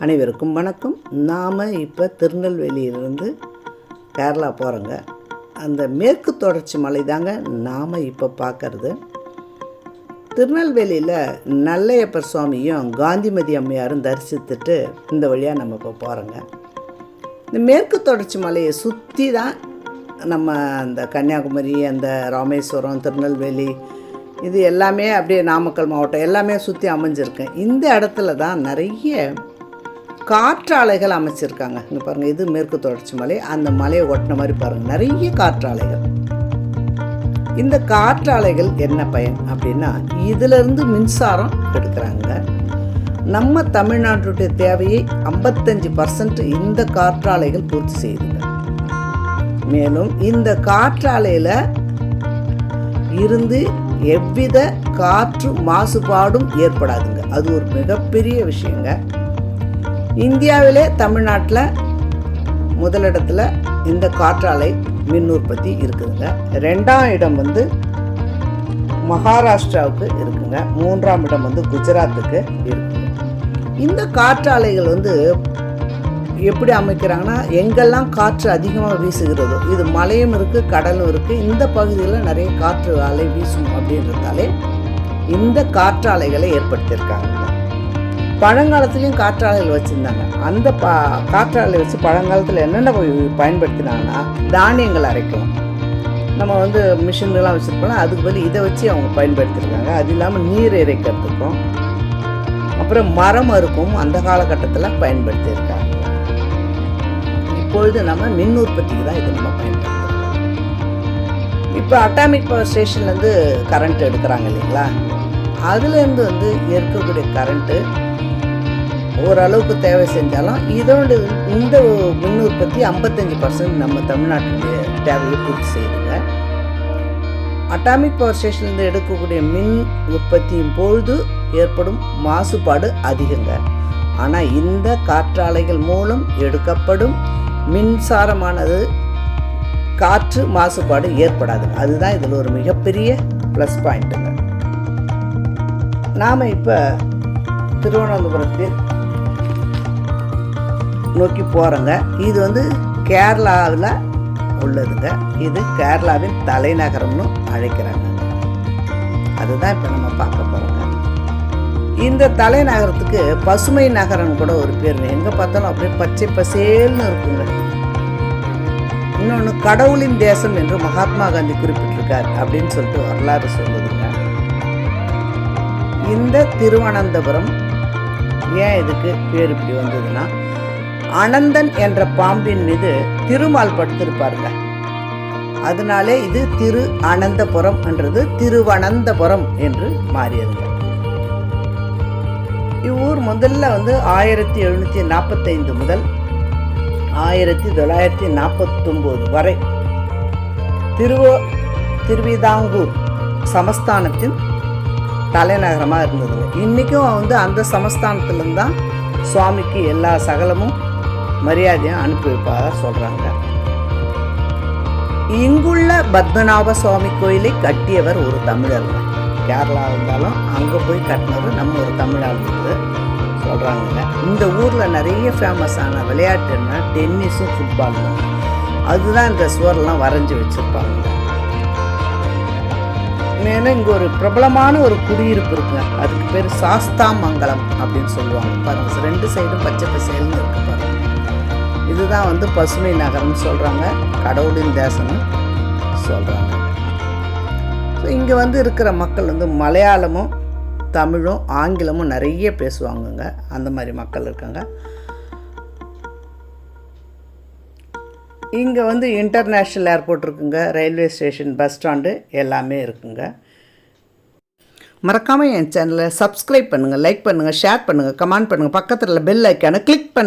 அனைவருக்கும் வணக்கம். நாம் இப்போ திருநெல்வேலியிலிருந்து கேரளா போகிறோங்க அந்த மேற்கு தொடர்ச்சி மலை தாங்க நாம் இப்போ பார்க்கறது திருநெல்வேலியில் நல்லையப்பர் சுவாமியும் காந்திமதி அம்மையாரும் தரிசித்துட்டு இந்த வழியாக நம்ம இப்போ போகிறோங்க இந்த மேற்கு தொடர்ச்சி மலையை சுற்றி தான் நம்ம அந்த கன்னியாகுமரி அந்த ராமேஸ்வரம் திருநெல்வேலி இது எல்லாமே அப்படியே நாமக்கல் மாவட்டம் எல்லாமே சுற்றி அமைஞ்சிருக்கேன் இந்த இடத்துல தான் நிறைய காற்றாலைகள் அமைச்சிருக்காங்க. இங்கே பாருங்கள் இது மேற்கு தொடர்ச்சி மலை அந்த மலையை ஒட்டின மாதிரி பாருங்கள் நிறைய காற்றாலைகள். இந்த காற்றாலைகள் என்ன பயன் அப்படின்னா இதிலிருந்து மின்சாரம் எடுக்கிறாங்க. நம்ம தமிழ்நாட்டுடைய தேவையை ஐம்பத்தஞ்சு பர்சன்ட் இந்த காற்றாலைகள் பூர்த்தி செய்யுதுங்க. மேலும் இந்த காற்றாலையில் இருந்து எவ்வித காற்று மாசுபாடும் ஏற்படாதுங்க. அது ஒரு மிகப்பெரிய விஷயங்க. இந்தியாவிலே தமிழ்நாட்டில் முதலிடத்தில் இந்த காற்றாலை மின் உற்பத்தி இருக்குதுங்க. ரெண்டாம் இடம் வந்து மகாராஷ்டிராவுக்கு இருக்குங்க. மூன்றாம் இடம் வந்து குஜராத்துக்கு இருக்குங்க இந்த காற்றாலைகள் வந்து எப்படி அமைக்கிறாங்கன்னா எங்கெல்லாம் காற்று அதிகமாக வீசுகிறதோ இது மலையும் இருக்குது கடலும் இருக்குது இந்த பகுதியில் நிறைய காற்று அலை வீசும் அப்படின்றதாலே இந்த காற்றாலைகளை ஏற்படுத்தியிருக்காங்க. பழங்காலத்துலேயும் காற்றாலைகள் வச்சுருந்தாங்க. அந்த பா காற்றாலை வச்சு பழங்காலத்தில் என்னென்ன பயன்படுத்தினாங்கன்னா தானியங்கள் அரைக்கலாம். நம்ம வந்து மிஷின்லாம் வச்சுருப்போம் அதுக்கு பதில் இதை வச்சு அவங்க பயன்படுத்தியிருக்காங்க அது இல்லாமல் நீர் இறைக்கிறதுக்கும் அப்புறம் மரம் அறுக்கும் அந்த காலகட்டத்தில் பயன்படுத்தியிருக்காங்க. இப்பொழுது நம்ம மின் உற்பத்திக்கு தான் இதை நம்ம பயன்படுத்துகிறோம் இப்போ அட்டாமிக் பவர் ஸ்டேஷன்லேருந்து கரண்ட் எடுக்கிறாங்க இல்லைங்களா? அதுலேருந்து வந்து இருக்கக்கூடிய கரண்ட்டு ஓரளவுக்கு தேவை செஞ்சாலும் இதோட இந்த மின் உற்பத்தி ஐம்பத்தஞ்சு பர்சன்ட் நம்ம தமிழ்நாட்டுடைய தேவையை பூர்த்தி செய்யுதுங்க. அட்டாமிக் பவர் ஸ்டேஷன்லேருந்து எடுக்கக்கூடிய மின் உற்பத்தியின் பொழுது ஏற்படும் மாசுபாடு அதிகங்க. ஆனால் இந்த காற்றாலைகள் மூலம் எடுக்கப்படும் மின்சாரமானது காற்று மாசுபாடு ஏற்படாது. அதுதான் இதில் ஒரு மிகப்பெரிய ப்ளஸ் பாயிண்ட்டுங்க நாம் இப்போ திருவனந்தபுரத்தில் நோக்கி போகிறோங்க இது வந்து கேரளாவில் உள்ளதுங்க. இது கேரளாவின் தலைநகரம்னு அழைக்கிறாங்க. அதுதான் இப்போ நம்ம பார்க்க போகிறோங்க இந்த தலைநகரத்துக்கு பசுமை நகரம் கூட ஒரு பேர் எங்கே பார்த்தாலும் அப்படியே பச்சை பசேல்னு இருக்குங்க. இன்னொன்று கடவுளின் தேசம் என்று மகாத்மா காந்தி குறிப்பிட்டிருக்கார் அப்படின்னு சொல்லிட்டு வரலாறு சொல்லுதுங்க. இந்த திருவனந்தபுரம் ஏன் இதுக்கு பேர் இப்படி வந்ததுன்னா அனந்தன் என்ற பாம்பின் மீது திருமால் படுத்திருப்பாருங்க. அதனாலே இது திரு அனந்தபுரம் என்றது திருவனந்தபுரம் என்று மாறியதுங்க. இவ்வூர் முதல்ல வந்து ஆயிரத்தி எழுநூற்றி நாற்பத்தைந்து முதல் ஆயிரத்தி தொள்ளாயிரத்தி நாற்பத்தொம்போது வரை திருவோ திருவிதாங்கூர் சமஸ்தானத்தின் தலைநகரமாக இருந்ததுங்க. இன்றைக்கும் வந்து அந்த சமஸ்தானத்துலேருந்து தான் சுவாமிக்கு எல்லா சகலமும் மரியாதையும் அனுப்பி வைப்பதாக சொல்கிறாங்க இங்குள்ள பத்மநாப சுவாமி கோயிலை கட்டியவர் ஒரு தமிழர். கேரளா இருந்தாலும் அங்கே போய் கட்டினது நம்ம ஒரு தமிழால் சொல்கிறாங்க இந்த ஊரில் நிறைய ஃபேமஸான விளையாட்டுன்னா டென்னிஸும் ஃபுட்பாலும் அதுதான் இந்த சுவரெல்லாம் வரைஞ்சி வச்சுருப்பாங்க. மேலும் இங்கே ஒரு பிரபலமான ஒரு குடியிருப்பு இருக்குங்க அதுக்கு பேர் சாஸ்தாமங்கலம் அப்படின்னு சொல்லுவாங்க. பாருங்க ரெண்டு சைடும் பச்சை பசேல்னு இருக்கு இதுதான் வந்து பசுமை நகரம்னு சொல்கிறாங்க கடவுளின் தேசம்னு சொல்கிறாங்க ஸோ இங்கே வந்து இருக்கிற மக்கள் வந்து மலையாளமும் தமிழும் ஆங்கிலமும் நிறைய பேசுவாங்கங்க. அந்த மாதிரி மக்கள் இருக்காங்க. இங்கே வந்து இன்டர்நேஷ்னல் ஏர்போர்ட் இருக்குங்க. ரயில்வே ஸ்டேஷன் பஸ் ஸ்டாண்டு எல்லாமே இருக்குங்க. மறக்காமல் என் சேனலை சப்ஸ்கிரைப் பண்ணுங்கள் லைக் பண்ணுங்கள் ஷேர் பண்ணுங்கள் கமெண்ட் பண்ணுங்கள் பக்கத்தில் பெல் ஐக்கானை கிளிக் பண்ணுங்கள்